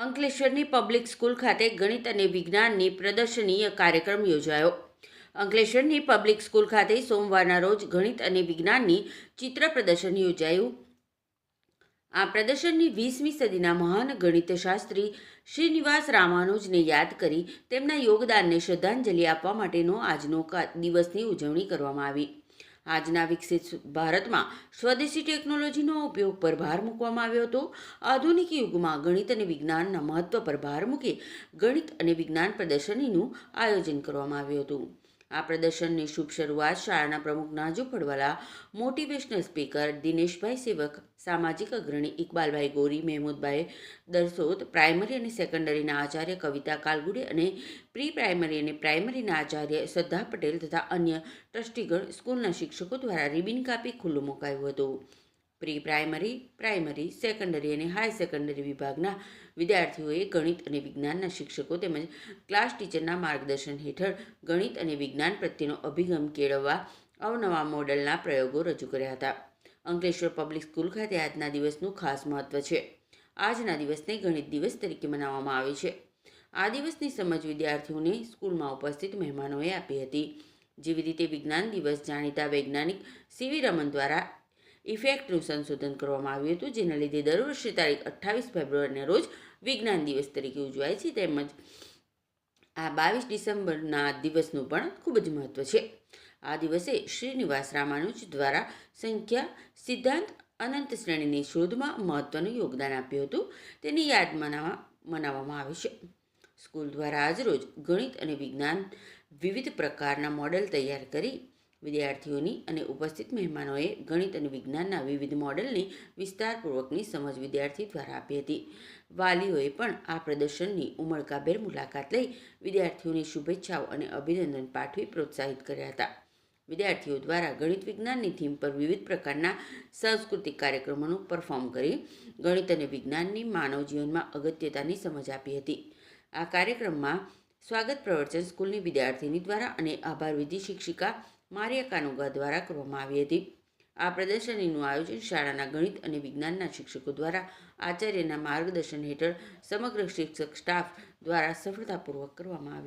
અંકલેશ્વરની public school ખાતે ગણિત અને વિજ્ઞાનની પ્રદર્શનીય કાર્યક્રમ યોજાયો. અંકલેશ્વરની પબ્લિક સ્કૂલ ખાતે સોમવારના રોજ ગણિત અને વિજ્ઞાનની ચિત્ર પ્રદર્શન યોજાયું. આ પ્રદર્શનની વીસમી સદીના મહાન ગણિતશાસ્ત્રી શ્રીનિવાસ રામાનુજને યાદ કરી તેમના યોગદાનને શ્રદ્ધાંજલિ આપવા માટેનો આજનો દિવસની ઉજવણી કરવામાં આવી. આજના વિકસિત ભારતમાં સ્વદેશી ટેકનોલોજીનો ઉપયોગ પર ભાર મૂકવામાં આવ્યો હતો. આધુનિક યુગમાં ગણિત અને વિજ્ઞાનના મહત્વ પર ભાર મૂકી ગણિત અને વિજ્ઞાન પ્રદર્શનીનું આયોજન કરવામાં આવ્યું હતું. આ પ્રદર્શનની શુભ શરૂઆત શાળાના પ્રમુખ નાજુ પડવાલા મોટિવેશનલ સ્પીકર દિનેશભાઈ સેવક, સામાજિક અગ્રણી ઇકબાલભાઈ ગોરી, મહેમૂદભાઈ દરસોદ પ્રાઇમરી અને સેકન્ડરીના આચાર્ય કવિતા કાલગુડે અને પ્રી પ્રાઇમરી અને પ્રાઇમરીના આચાર્ય શ્રદ્ધા પટેલ તથા અન્ય ટ્રસ્ટીગણ સ્કૂલના શિક્ષકો દ્વારા રિબિન કાપી ખુલ્લું મુકાયું હતું. પ્રી પ્રાઇમરી પ્રાઇમરી, સેકન્ડરી અને હાઈ સેકન્ડરી વિભાગના વિદ્યાર્થીઓએ ગણિત અને વિજ્ઞાનના શિક્ષકો તેમજ ક્લાસ ટીચરના માર્ગદર્શન હેઠળ ગણિત અને વિજ્ઞાન પ્રત્યેનો અભિગમ કેળવવા અવનવા મોડલના પ્રયોગો રજૂ કર્યા હતા. અંકલેશ્વર પબ્લિક સ્કૂલ ખાતે આજના દિવસનું ખાસ મહત્વ છે. આજના દિવસને ગણિત દિવસ તરીકે મનાવવામાં આવે છે. આ દિવસની સમજ વિદ્યાર્થીઓને સ્કૂલમાં ઉપસ્થિત મહેમાનોએ આપી હતી. જેવી રીતે વિજ્ઞાન દિવસ જાણીતા વૈજ્ઞાનિક સીવી રમન દ્વારા ઇફેક્ટનું સંશોધન કરવામાં આવ્યું હતું, જેના લીધે દર વર્ષે તારીખ અઠ્ઠાવીસ ફેબ્રુઆરીના રોજ વિજ્ઞાન દિવસ તરીકે ઉજવાય છે. તેમજ આ બાવીસ ડિસેમ્બરના દિવસનું પણ ખૂબ જ મહત્વ છે. આ દિવસે શ્રીનિવાસ રામાનુજ દ્વારા સંખ્યા, સિદ્ધાંત, અનંત શ્રેણીની શોધમાં મહત્વનું યોગદાન આપ્યું હતું. તેની યાદ મનાવવા મનાવવામાં આવે છે. સ્કૂલ દ્વારા આજરોજ ગણિત અને વિજ્ઞાન વિવિધ પ્રકારના મોડેલ તૈયાર કરી વિદ્યાર્થીઓની અને ઉપસ્થિત મહેમાનોએ ગણિત અને વિજ્ઞાનના વિવિધ મોડેલની વિસ્તારપૂર્વકની સમજ વિદ્યાર્થી દ્વારા આપી હતી. વાલીઓએ પણ આ પ્રદર્શનની ઉમળકાભેર મુલાકાત લઈ વિદ્યાર્થીઓને શુભેચ્છાઓ અને અભિનંદન પાઠવી પ્રોત્સાહિત કર્યા હતા. વિદ્યાર્થીઓ દ્વારા ગણિત વિજ્ઞાનની થીમ પર વિવિધ પ્રકારના સાંસ્કૃતિક કાર્યક્રમોનું પરફોર્મ કરી ગણિત અને વિજ્ઞાનની માનવ જીવનમાં અગત્યતાની સમજ આપી હતી. આ કાર્યક્રમમાં સ્વાગત પ્રવચન સ્કૂલની વિદ્યાર્થીની દ્વારા અને આભાર વિધિ શિક્ષિકા મારિયા કાનુગા દ્વારા કરવામાં આવી હતી. આ પ્રદર્શનીનું આયોજન શાળાના ગણિત અને વિજ્ઞાનના શિક્ષકો દ્વારા આચાર્યના માર્ગદર્શન હેઠળ સમગ્ર શિક્ષક સ્ટાફ દ્વારા સફળતાપૂર્વક કરવામાં આવ્યું.